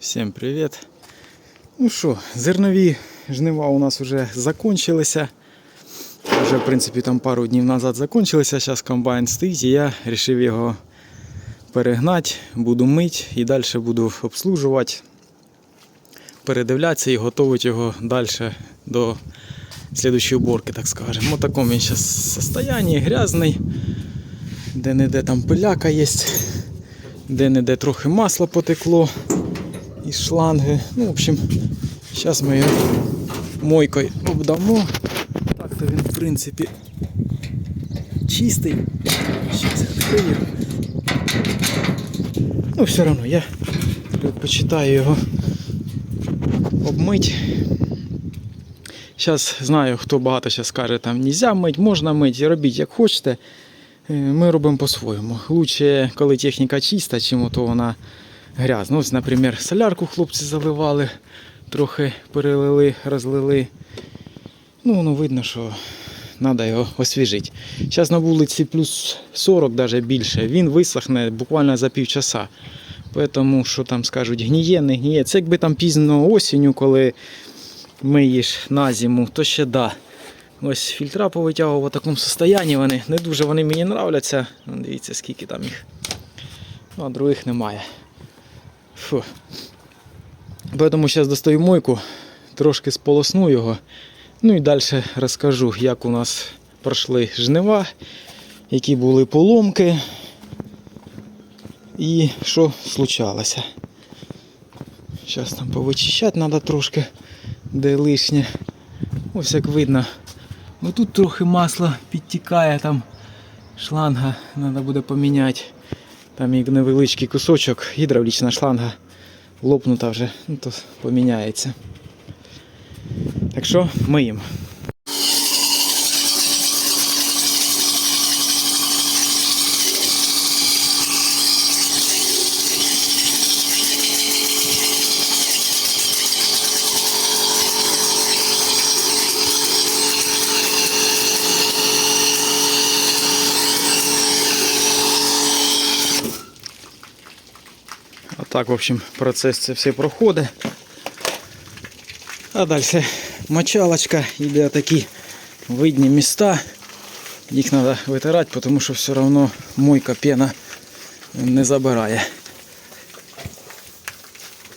Всім привіт. Ну що, зернові жнива у нас вже закончилися. Вже, в принципі, там пару днів назад закончилися. Зараз комбайн стоїть і я вирішив його перегнати, буду мити і далі буду обслужувати, передивлятися і готувати його далі до слідчої уборки, так скажемо. В такому він зараз состоянні, грязний. Де-не-де там пиляка є, де-не-де трохи масла потекло із шланги. Ну, в общем, зараз ми його мойкою обдамо. Так то він, в принципі, чистий. Зараз відкрию. Ну, все одно я предпочитаю його обмити. Зараз знаю, хто багато зараз каже, там нельзя мить, можна мити, робіть як хочете. Е, Ми робимо по-своєму. Лучше, коли техніка чиста, чим то вона грязна. Ось, наприклад, солярку хлопці заливали, трохи перелили, розлили. Ну, воно видно, що треба його освіжити. Зараз на вулиці плюс 40, навіть більше. Він висохне буквально за півчаса. Тому що там скажуть, гніє, не гніє. Це якби там пізно осінню, коли миєш на зиму, то ще да. Ось фільтра повитягував в такому стані вони. Не дуже вони мені нравляться. Дивіться, скільки там їх. Ну, а других немає. Фу. Тому зараз достаю мойку, трошки сполосну його. Ну і далі розкажу, як у нас пройшли жнива, які були поломки і що случалося. Зараз там повичищати треба трошки, де лишнє. Ось як видно. Ну тут трохи масла підтікає, там шланга треба буде поміняти. Там як невеличкий кусочок, гідравлічна шланга лопнута вже, ну то поміняється. Так що миємо. Отак, в общем, процес це все проходить. А далі мочалочка, йде такі видні міста. Їх треба витирати, тому що все одно мойка пена не забирає.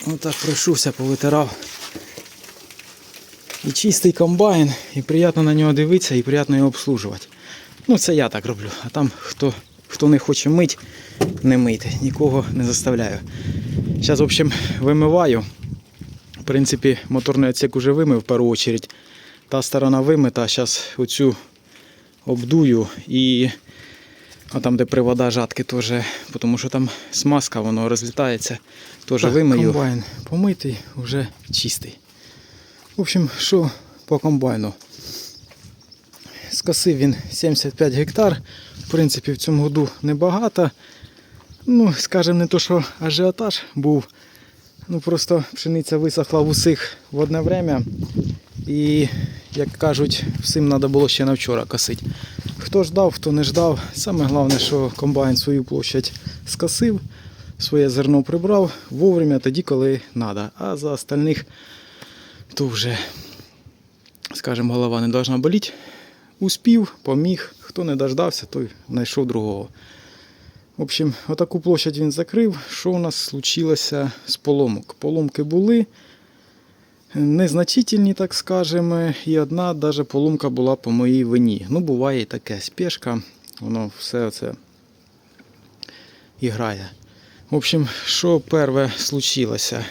Отак пройшовся, повитирав. І чистий комбайн, і приємно на нього дивитися, і приємно його обслужувати. Ну це я так роблю. А там хто, хто не хоче мить, не мийте. Нікого не заставляю. Зараз, в общем, вимиваю. В принципі, моторний отсек уже вимив в першу чергу. Та сторона вимита, зараз оцю обдую і а там, де привода жатки, теж, тому що там смазка, воно розлітається. Теж вимию. Комбайн помитий, вже чистий. В общем, що по комбайну? Скосив він 75 гектар. В принципі, в цьому году небагато. Ну, скажімо, не то, що ажіотаж був. Ну просто пшениця висохла в усіх в одне время. І, як кажуть, всім треба було ще на вчора косити. Хто ждав, хто не ждав. Саме головне, що комбайн свою площадь скосив, своє зерно прибрав вовремя тоді, коли треба. А за остальних то вже, скажімо, голова не должна боліти. Успів, поміг. Хто не дождався, той знайшов другого. В общем, отаку площадь він закрив. Що у нас случилося з поломок? Поломки були незначительні, так скажемо, і одна даже поломка була по моїй вині. Ну, буває і таке спешка, воно все це і грає. В общем, що перше случилося?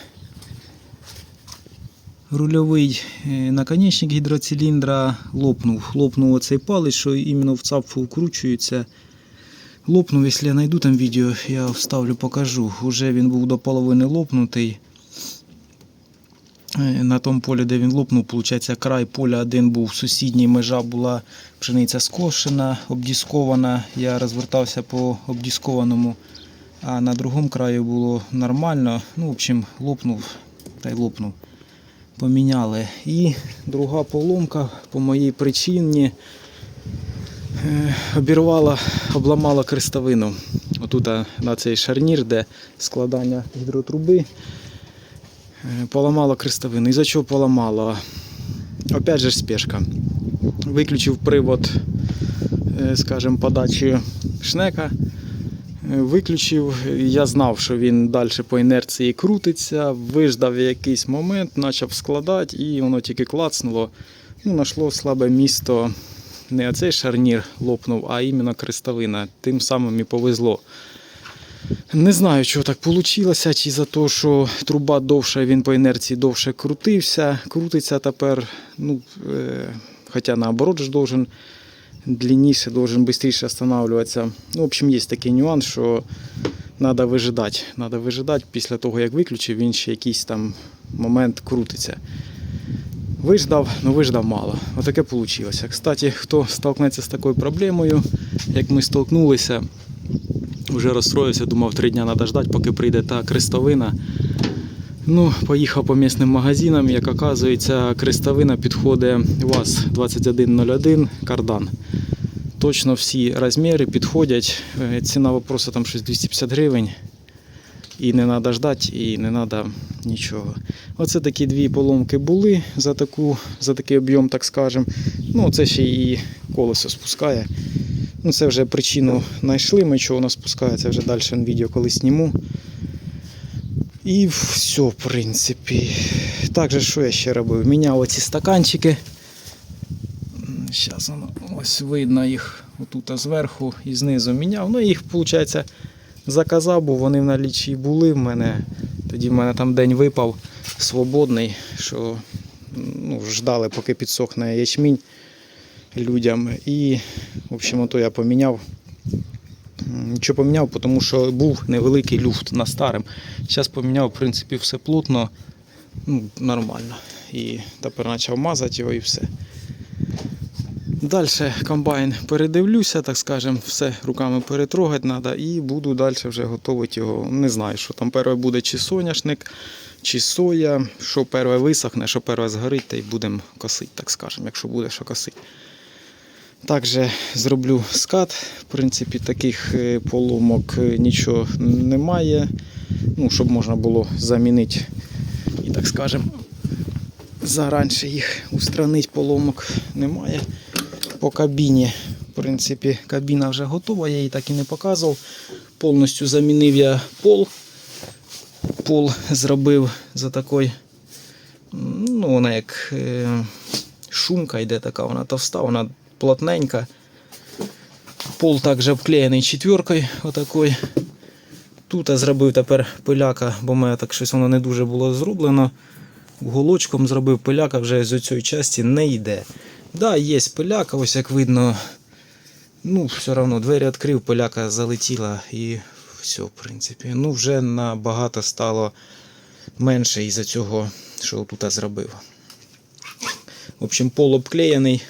Рульовий е, наконечник гідроциліндра лопнув. Лопнув оцей палець, що іменно в цапфу вкручується. Лопнув, якщо я знайду там відео, я вставлю, покажу. Уже він був до половини лопнутий. Е, На тому полі, де він лопнув, виходить, край поля один був сусідній, межа була пшениця скошена, обдіскована. Я розвертався по обдіскованому, а на другому краю було нормально. Ну, в общем, лопнув та й лопнув. Поміняли. І друга поломка по моїй причині обірвала, обламала крестовину. Отут на цей шарнір, де складання гідротруби. Е, Поламало крестовину. І за чого поламало? Опять же спешка. Виключив привод, е, скажімо, подачі шнека. Е, Виключив, я знав, що він далі по інерції крутиться, виждав якийсь момент, почав складати, і воно тільки клацнуло. Ну, знайшло слабе місто. Не оцей шарнір лопнув, а іменно крестовина. Тим самим і повезло. Не знаю, чого так вийшло, чи за те, що труба довша, він по інерції довше крутився, крутиться тепер. Ну, е, хоча наоборот ж должен длинніше, должен швидше встановлюватися. Ну, в общем, є такий нюанс, що треба вижидати. Треба вижидати після того, як виключив, він ще якийсь там момент крутиться. Виждав, ну виждав мало. Отаке вийшло. Кстати, хто столкнеться з такою проблемою, як ми столкнулися, вже розстроївся, думав, три дні треба ждати, поки прийде та крестовина. Ну, поїхав по місним магазинам, як оказується, крестовина підходить ВАЗ-2101 кардан. Точно всі розміри підходять. Е, Ціна вопросу там щось 250 гривень. І не треба ждати, і не треба нічого. Оце такі дві поломки були за, таку, за такий об'єм, так скажемо. Ну, це ще і колесо спускає. Ну, це вже причину знайшли, ми чого воно спускає, це вже далі відео коли зніму. І все, в принципі. Також що я ще робив? Міняв оці стаканчики. Зараз воно ось видно їх отут зверху і знизу міняв. Ну їх, виходить, заказав, бо вони в налічі були в мене. Тоді в мене там день випав свободний, що ну, ждали, поки підсохне ячмінь людям. І, в общем, ото я поміняв. Нічого поміняв, тому що був невеликий люфт на старим. Зараз поміняв, в принципі, все плотно, ну, нормально. І тепер почав мазати його і все. Далі комбайн передивлюся, так скажем, все руками перетрогати треба і буду далі вже готувати його. Не знаю, що там перше буде чи соняшник, чи соя, що перше висохне, що перше згорить, та й будемо косити, так скажемо, якщо буде що косити. Також зроблю скат. В принципі, таких е, поломок е, нічого немає. Ну, щоб можна було замінити і так скажемо, заранше їх устранити поломок немає. По кабіні, в принципі, кабіна вже готова, я її так і не показував. Повністю замінив я пол. Пол зробив за такий, ну, вона як е, шумка йде така, вона товста, вона плотненька. Пол також обклеєний четверкою отакою. Тут я зробив тепер пиляка, бо мене так щось воно не дуже було зроблено. Голочком зробив пиляка вже з цієї частини не йде. Да, є пиляка, ось як видно. Ну, все одно двері відкрив, пиляка залетіла і все, в принципі. Ну, вже набагато стало менше із-за цього, що тут зробив. В общем, пол обклеєний.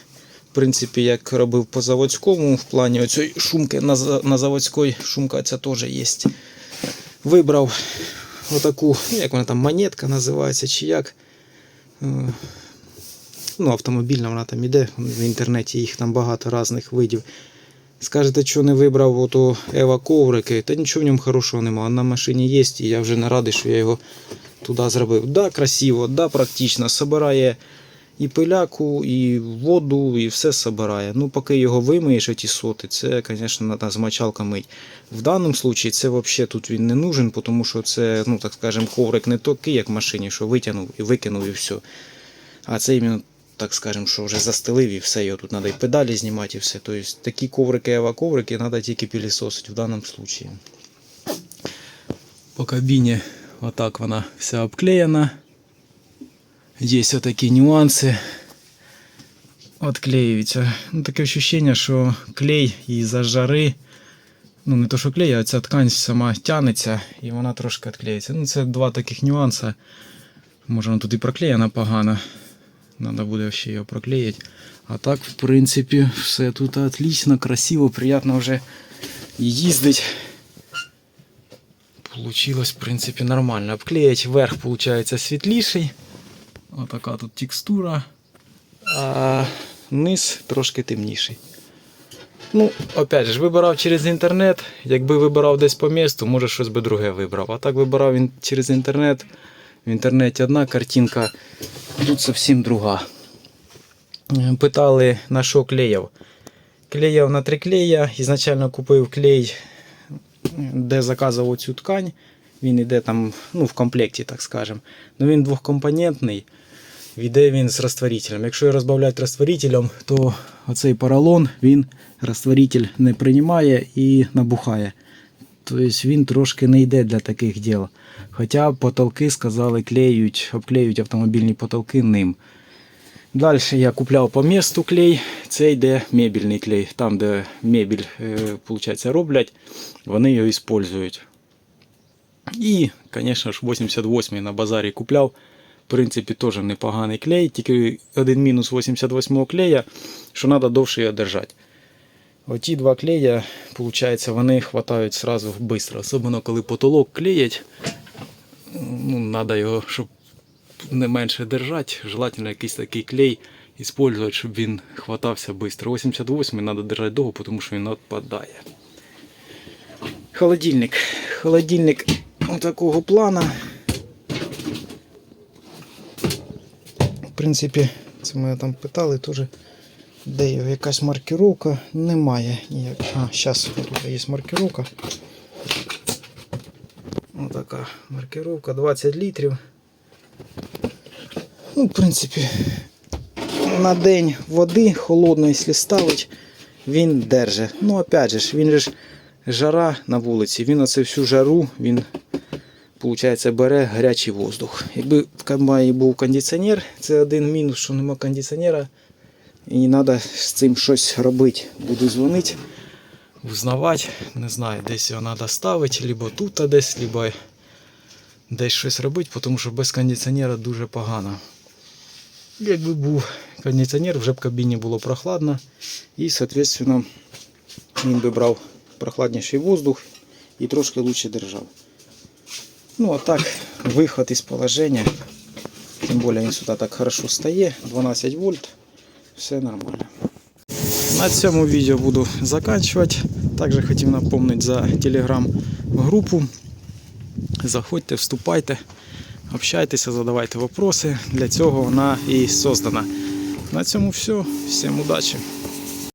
В принципі, як робив по заводському, в плані оцієї шумки на, за- заводській шумка ця теж є. Вибрав отаку, ну, як вона там, монетка називається, чи як. Ну, автомобільна вона там іде, в інтернеті їх там багато різних видів. Скажете, що не вибрав ото Ева коврики, та нічого в ньому хорошого немає. На машині є, і я вже не радий, що я його туди зробив. Да, красиво, да, практично. Собирає і пиляку, і воду, і все собирає. Ну, поки його вимиєш, ті соти, це, звісно, з мочалкою мить. В даному випадку це взагалі тут він не нужен, тому що це, ну так скажемо, коврик не такий, як в машині, що витягнув і викинув, і все. А це іменно, так скажемо, що вже застелив і все, його тут треба і педалі знімати, і все. Тобто такі коврики, ева коврики, треба тільки пилісосити в даному випадку. По кабіні отак вона вся обклеєна. Є такі нюанси. Отклеюється. Ну, таке відчуття, що клей із-за жари. Ну, не то, що клей, а ця ткань сама тянеться і вона трошки відклеюється. Ну, це два таких нюанси. Може, вона тут і проклеєна погано. Треба буде ще його проклеїти. А так, в принципі, все тут отлично, красиво, приємно вже їздить. Получилось, в принципі, нормально. Обклеїть верх, виходить, світліший. Отака тут текстура. А низ трошки темніший. Ну, опять же, вибирав через інтернет. Якби вибирав десь по місту, може щось би друге вибрав. А так вибирав через інтернет. В інтернеті одна картинка, тут зовсім друга. Е, Питали, на що клеїв. Клеїв на три клея. Ізначально купив клей, де заказував цю ткань. Він йде там ну, в комплекті, так скажем. Ну він двохкомпонентний. Йде він з розтворителем. Якщо його розбавляти розтворителем, то оцей поролон він розтворитель не приймає і набухає. Тобто він трошки не йде для таких діл. Хоча потолки сказали, клеють, обклеюють автомобільні потолки ним. Далі я купляв по місту клей. Це йде мебільний клей. Там, де мебіль е, получається, роблять, вони його використовують. І, звісно ж, 88-й на базарі купляв. В принципі, теж непоганий клей, тільки один мінус 88 клея, що треба довше його держати. Оті два клея, виходить, вони хватають сразу швидко. Особливо коли потолок клеять, ну, треба його, щоб не менше держати. Желательно якийсь такий клей використовувати, щоб він хватався швидко. 88 треба держати довго, тому що він відпадає. Холодильник. Холодильник такого плана. В принципі, це мене там питали теж, де його якась маркировка. Немає ніяк. А, зараз тут є маркировка. Така маркировка, 20 літрів. Ну, в принципі, на день води холодної, якщо ставить, він держить. Ну, опять же, ж, він ж жара на вулиці, він оце всю жару, він Получається, бере гарячий воздух. Якби в комбайні був кондиціонер, це один мінус, що нема кондиціонера. І треба з цим щось робити. Буду дзвонити, узнавати. Не знаю, десь його треба ставити, либо тут десь, либо десь щось робити, тому що без кондиціонера дуже погано. Якби був кондиціонер, вже б в кабіні було прохладно. І, соответственно, він би брав прохладніший воздух і трошки краще держав. Ну а так, виход із положення. Тим більше він сюди так хорошо стає. 12 вольт. Все нормально. На цьому відео буду заканчивать. Також хотів напомнити за телеграм-групу. Заходьте, вступайте, общайтеся, задавайте вопроси. Для цього вона і создана. На цьому все. Всім удачі!